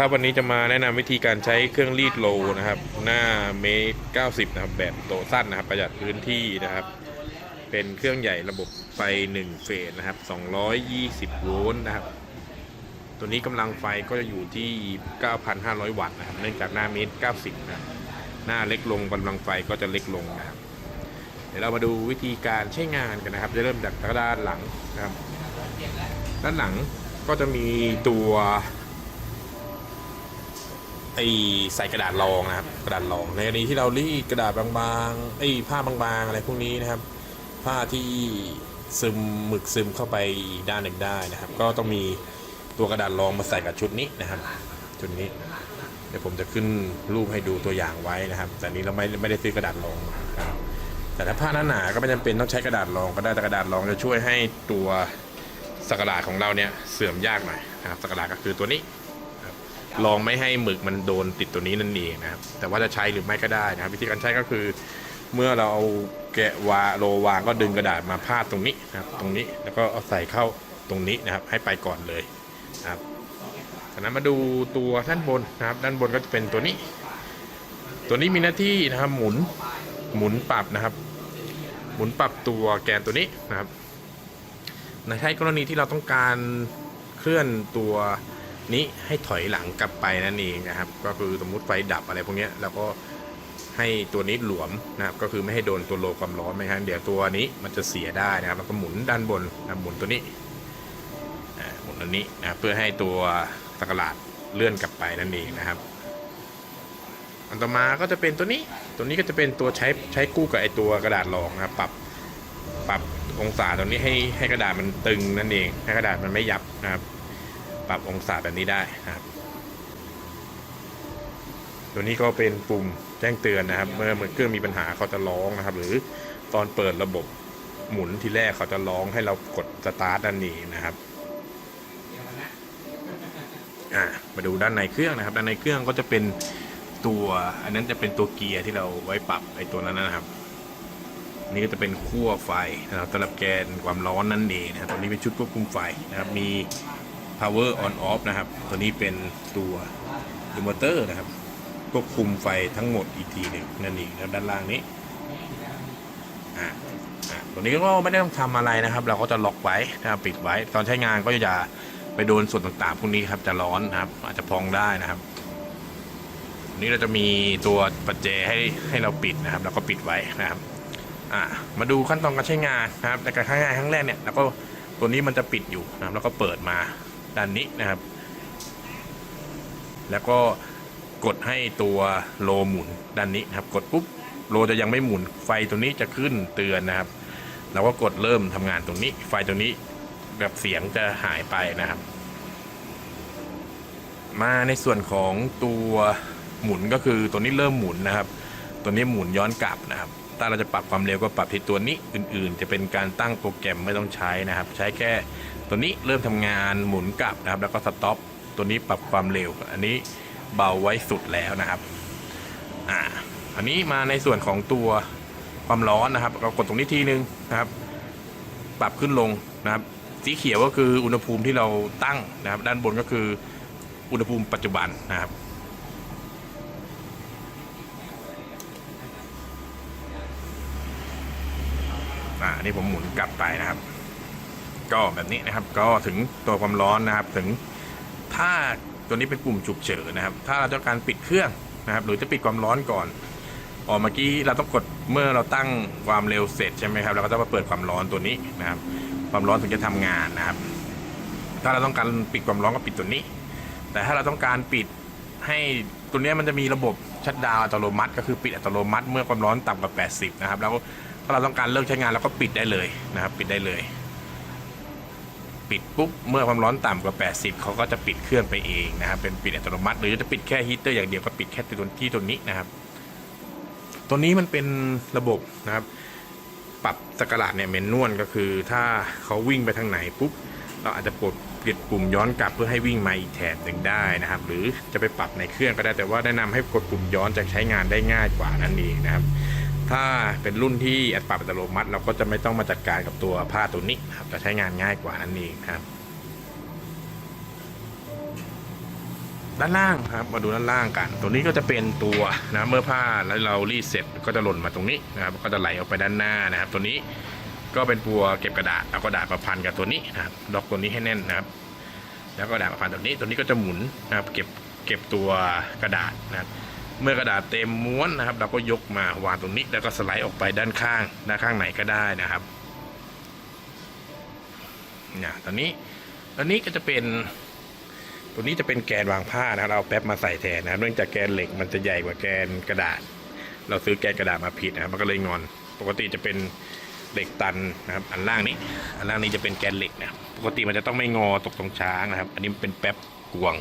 ครับวันนี้จะมาแนะนำวิธีการใช้เครื่องรีดโลนะครับ หน้าเมตร90นะครับ แบบโตสั้นนะครับ ประหยัดพื้นที่นะครับ เป็นเครื่องใหญ่ระบบไฟ1เฟสนะครับ220โวลต์นะครับ ตัวนี้กำลังไฟก็จะอยู่ที่9,500วัตต์นะครับ เนื่องจากหน้าเมตร90นะหน้าเล็กลงกำลังไฟก็จะเล็กลงนะครับ เดี๋ยวเรามาดูวิธีการใช้งานกันนะครับ จะเริ่มจากด้านหลังนะครับ ด้านหลังก็จะมีตัว ไอใส่กระดาษรองนะครับ กระดาษรอง ในกรณีที่เรารีดกระดาษบางๆไอ้ผ้าบางๆอะไรพวกนี้นะครับ ผ้าที่ซึมหมึกซึมเข้าไปอีด้านหนึ่งได้นะครับ ก็ต้องมีตัวกระดาษรองมาใส่กับชุดนี้นะครับ ชุดนี้ เดี๋ยวผมจะขึ้นรูปให้ดูตัวอย่างไว้นะครับ แต่นี้เราไม่ไม่ได้ซื้อกระดาษรองนะครับแต่ถ้าผ้าหนาๆก็ไม่จำเป็นต้องใช้กระดาษรองก็ได้แต่กระดาษรองจะช่วยให้ตัวสกกระดาษของเราเนี่ยเสื่อมยากหน่อยนะครับสกกระดาษก็คือตัวนี้ ลองไม่ให้หมึกมันโดนติดตัวนี้นั่นเองนะครับ แต่ว่าจะใช้หรือไม่ก็ได้นะครับ วิธีการใช้ก็คือ เมื่อเราเอาแกะวาโลวางก็ดึงกระดาษมาพาดตรงนี้นะครับ ตรงนี้แล้วก็เอาใส่เข้าตรงนี้นะครับ ให้ไปก่อนเลยนะครับจากนั้นมาดูตัวด้านบนนะครับ ด้านบนก็จะเป็นตัวนี้ ตัวนี้มีหน้าที่นะครับ หมุนหมุนปรับนะครับ หมุนปรับตัวแกนตัวนี้นะครับในใช้กรณีที่เราต้องการเคลื่อนตัว นี้ให้ถอยหลังกลับไปนั่นเองนะครับ ก็คือสมมุติไฟดับอะไรพวกนี้ยเราก็ให้ตัวนี้หลวมนะครับก็คือไม่ให้โดนตัวโลความร้อนไม่งั้นเดี๋ยวตัวนี้มันจะเสียได้นะครับแล้วก็หมุนด้านบนนะหมุนตัวนี้อ่าหมุนอันนี้นะเพื่อให้ตัวตะกราดเลื่อนกลับไปนั่นเองนะครับ อันต่อมาก็จะเป็นตัวนี้ตัวนี้ก็จะเป็นตัวใช้ใช้กู้กับไอตัวกระดาษรองนะครับปรับปรับองศาตรงนี้ให้ให้กระดาษมันตึงนั่นเองให้กระดาษมันไม่ยับนะครับ ปรับองศาแบบนี้ได้นะครับตัวนี้ก็เป็นปุ่มแจ้งเตือนนะครับ เมื่อเมื่อเครื่องมีปัญหาเขาจะร้องนะครับ หรือตอนเปิดระบบหมุนทีแรกเขาจะร้องให้เรากดสตาร์ทด้านนี้นะครับอ่ามาดูด้านในเครื่องนะครับ ด้านในเครื่องก็จะเป็นตัวอันนั้นจะเป็นตัวเกียร์ที่เราไว้ปรับไอ้ตัวนั้นนะครับ นี่ก็จะเป็นขั้วไฟนะครับสำหรับแกนความร้อนนั่นเองนะครับตัวนี้เป็นชุดควบคุมไฟนะครับ มี power on off นะครับ ตัวนี้เป็นตัวอินเวอร์เตอร์นะครับควบคุมไฟทั้งหมดอีกทีหนึ่งนั่นเองนะครับด้านล่างนี้อ่าอ่าตัวนี้ก็ไม่ได้ต้องทำอะไรนะครับ เราก็จะล็อกไว้นะครับปิดไว้ ตอนใช้งานก็จะไปโดนส่วนต่างๆ พวกนี้ครับจะร้อนนะครับ อาจจะพองได้นะครับนนี้เราจะมีตัวปัจเจให้ให้เราปิดนะครับ แล้วก็ปิดไว้นะครับอ่ามาดูขั้นตอนการใช้งานนะครับในการใช้งานครั้งแรกเนี่ยแล้วก็ตัวนี้มันจะปิดอยู่นะครับแล้วก็เปิดมา ด้านนี้นะครับ แล้วก็กดให้ตัวโลหมุนด้านนี้นะครับ กดปุ๊บโลจะยังไม่หมุน ไฟตัวนี้จะขึ้นเตือนนะครับเราก็กดเริ่มทำงานตรงนี้ ไฟตัวนี้แบบเสียงจะหายไปนะครับ มาในส่วนของตัวหมุนก็คือตัวนี้เริ่มหมุนนะครับ ตัวนี้หมุนย้อนกลับนะครับ ถ้าเราจะปรับความเร็วก็ปรับที่ตัวนี้อื่นๆ จะเป็นการตั้งโปรแกรมไม่ต้องใช้นะครับ ใช้แค่ ตัวนี้เริ่มทำงานหมุนกลับนะครับ แล้วก็สต็อปตัวนี้ปรับความเร็ว อันนี้เบาไว้สุดแล้วนะครับอ่าอันนี้มาในส่วนของตัวความร้อนนะครับ เรากดตรงนี้ทีนึงนะครับ ปรับขึ้นลงนะครับ สีเขียวก็คืออุณหภูมิที่เราตั้งนะครับ ด้านบนก็คืออุณหภูมิปัจจุบันนะครับอ่านี่ผมหมุนกลับไปนะครับ ก็แบบนี้นะครับก็ถึงตัวความร้อนนะครับถึงถ้าตัวนี้เป็นปุ่มฉุกเฉินนะครับ ถ้าเราต้องการปิดเครื่องนะครับ หรือจะปิดความร้อนก่อนออกเมื่อกี้เราต้องกดเมื่อเราตั้งความเร็วเสร็จใช่ไหมครับเราก็ต้องมาเปิดความร้อนตัวนี้นะครับ ความร้อนถึงจะทำงานนะครับ ถ้าเราต้องการปิดความร้อนก็ปิดตัวนี้ แต่ถ้าเราต้องการปิดให้ตัวนี้มันจะมีระบบชัดดาวอัตโนมัติ ก็คือปิดอัตโนมัติ เมื่อความร้อนต่ำกว่า 80 นะครับ แล้วถ้าเราต้องการเลิกใช้งานเราก็ปิดได้เลยนะครับ ปิดได้เลย ปิดปุ๊บเมื่อความร้อนต่ำกว่า 80 เขาก็จะปิดเครื่องไปเองนะครับเป็นปิดอัตโนมัติ หรือจะปิดแค่ฮีเตอร์อย่างเดียวก็ปิดแค่ตัวที่ตัวนี้นะครับ ตัวนี้มันเป็นระบบนะครับ ปรับสกราดเนี่ยเมนนวลก็คือ ถ้าเขาวิ่งไปทางไหนปุ๊บเราอาจจะกดเปลี่ยนปุ่มย้อนกลับเพื่อให้วิ่งมาอีกแถบหนึ่งได้นะครับ หรือจะไปปรับในเครื่องก็ได้แต่ว่าแนะนำให้กดปุ่มย้อนจะใช้งานได้ง่ายกว่านั่นเองนะครับ ถ้าเป็นรุ่นที่อัดปรับอัตโนมัติ เราก็จะไม่ต้องมาจัดการกับตัวผ้าตัวนี้ครับจะใช้งานง่ายกว่านั่นเองครับ ด้านล่างครับมาดูด้านล่างกัน ตัวนี้ก็จะเป็นตัวนะเมื่อผ้าแล้วเรารีดเสร็จก็จะหล่นมาตรงนี้นะครับ ก็จะไหลออกไปด้านหน้านะครับ ตัวนี้ก็เป็นตัวเก็บกระดาษเอากระดาษมาพันกับตัวนี้นะครับล็อกตัวนี้ให้แน่นนะครับ แล้วก็กระดาษมาพันตัวนี้ตัวนี้ก็จะหมุนนะครับ เก็บเก็บตัวกระดาษนะครับ เมื่อกระดาษเต็มม้วนนะครับ เราก็ยกมาวางตรงนี้แล้วก็สไลด์ออกไปด้านข้าง ด้านข้างไหนก็ได้นะครับเนี่ยตอนนี้ตอนนี้ก็จะเป็นตัวนี้จะเป็นแกนวางผ้านะครับเราแป๊บมาใส่แทนนะครับ เนื่องจากแกนเหล็กมันจะใหญ่กว่าแกนกระดาษ เราซื้อแกนกระดาษมาผิดนะครับ มันก็เลยงอน ปกติจะเป็นเหล็กตันนะครับ อันล่างนี้ อันล่างนี้จะเป็นแกนเหล็กนะครับ ปกติมันจะต้องไม่งอตกตรงช้างนะครับ อันนี้เป็นแป๊บกวง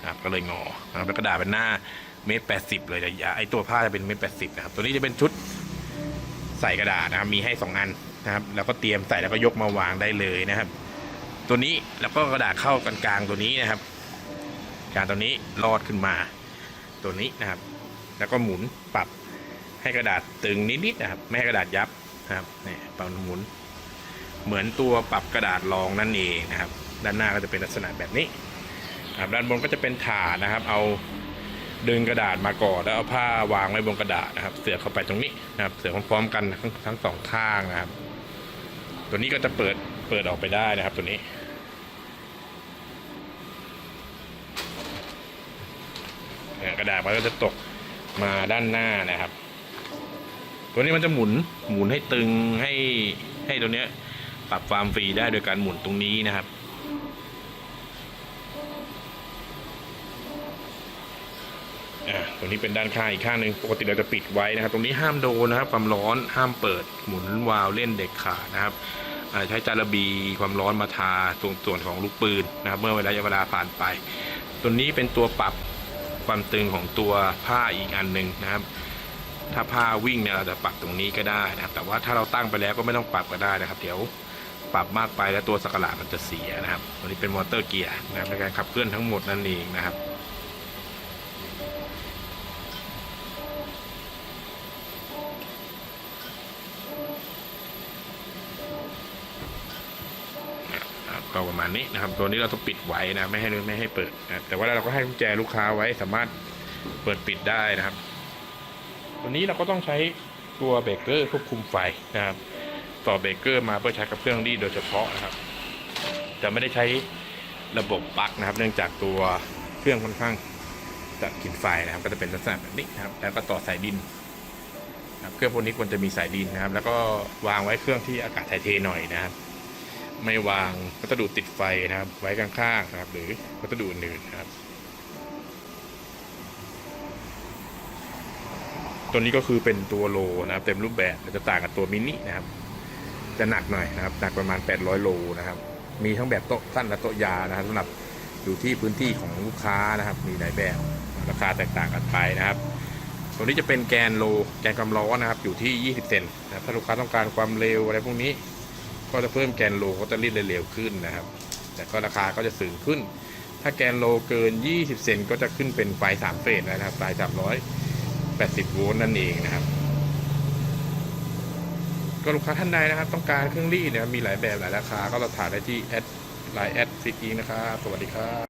นะครับ ก็เลยงอนะครับแล้วกระดาษเป็นหน้า เมตรแปดสิบเลยแต่ยไอตัวผ้าจะเป็นเมตรแปดสิบนะครับ ตัวนี้จะเป็นชุดใส่กระดาษนะครับ มีให้สองอันนะครับ แล้วก็เตรียมใส่แล้วก็ยกมาวางได้เลยนะครับ ตัวนี้แล้วก็กระดาษเข้ากันกลางตัวนี้นะครับการตัวนี้ลอดขึ้นมา ตัวนี้นะครับ แล้วก็หมุนปรับให้กระดาษตึงนิดๆนะครับ ไม่ให้กระดาษยับนะครับนี่ปรับหมุน เหมือนตัวปรับกระดาษรองนั่นเองนะครับ ด้านหน้าก็จะเป็นลักษณะแบบนี้ครับด้านบนก็จะเป็นถาดนะครับ เอา ดึงกระดาษมาก่อนแล้วเอาผ้าวางไว้บนกระดาษนะครับ เสือกเข้าไปตรงนี้นะครับ เสือกพร้อมๆกันทั้งทั้งสองข้างนะครับ ตัวนี้ก็จะเปิดเปิดออกไปได้นะครับ ตัวนี้กระดาษมันก็จะตกมาด้านหน้านะครับ ตัวนี้มันจะหมุนหมุนให้ตึงให้ให้ตัวเนี้ยปรับความฟรีได้โดยการหมุนตรงนี้นะครับ อ่าตัวนี้เป็นด้านข้างอีกข้างหนึ่งปกติเราจะปิดไว้นะครับ ตรงนี้ห้ามโดนนะครับ ความร้อนห้ามเปิดหมุนวาล์วเล่นเด็กขาดนะครับใช้จาระบีความร้อนมาทาตรงส่วนของลูกปืนนะครับ เมื่อเวลาเวลาผ่านไป ตัวนี้เป็นตัวปรับความตึงของตัวผ้าอีกอันหนึ่งนะครับ ถ้าผ้าวิ่งเนี่ยเราจะปรับตรงนี้ก็ได้นะครับ แต่ว่าถ้าเราตั้งไปแล้วก็ไม่ต้องปรับก็ได้นะครับ เดี๋ยวปรับมากไปแล้วตัวสกหลาดมันจะเสียนะครับตัวนี้เป็นมอเตอร์เกียร์นะครับในการขับเคลื่อนทั้งหมดนั่นเองนะครับ นะครับก็ประมาณนี้นะครับ ตัวนี้เราต้องปิดไว้นะไม่ให้ไม่ให้เปิดนะแต่ว่าเราก็ให้กุญแจลูกค้าไว้สามารถเปิดปิดได้นะครับ ตัวนี้เราก็ต้องใช้ตัวเบรกเกอร์ควบคุมไฟนะครับ ต่อเบรกเกอร์มาเพื่อใช้กับเครื่องรีดโดยเฉพาะนะครับ จะไม่ได้ใช้ระบบปลั๊กนะครับ เนื่องจากตัวเครื่องค่อนข้างจะกินไฟนะครับ ก็จะเป็นลักษณะแบบนี้นะครับ แล้วก็ต่อสายดินนะเครื่องพวกนี้ควรจะมีสายดินนะครับ แล้วก็วางไว้เครื่องที่อากาศถ่ายเทหน่อยนะครับ ไม่วางวัสดุติดไฟนะครับ ไว้ข้างๆนะครับ หรือวัสดุอื่นนะครับ ตัวนี้ก็คือเป็นตัวโลนะครับ เต็มรูปแบบจะต่างกับตัวมินินะครับ จะหนักหน่อยนะครับหนักประมาณ 800 โลนะครับ มีทั้งแบบโต๊ะสั้นและโต๊ะยาวนะครับสำหรับอยู่ที่พื้นที่ของลูกค้านะครับ มีหลายแบบราคาแตกต่างกันไปนะครับตัวนี้จะเป็นแกนโล แกนความร้อนนะครับ อยู่ที่ 20 เซนนะครับถ้าลูกค้าต้องการความเร็วอะไรพวกนี้ ก็จะเพิ่มแกนโลก็จะรีดเร็วขึ้นนะครับ แต่ก็ราคาก็จะสูงขึ้น ถ้าแกนโลเกิน 20 เซนก็จะขึ้นเป็นไฟ3เฟสนะครับไฟ380 โวลต์นั่นเองนะครับ ก็ลูกค้าท่านใดนะครับ ต้องการเครื่องรีดนะครับมีหลายแบบหลายราคาก็เราถ่ายได้ที่แอดไลน์แอดฟิกนะครับ สวัสดีครับ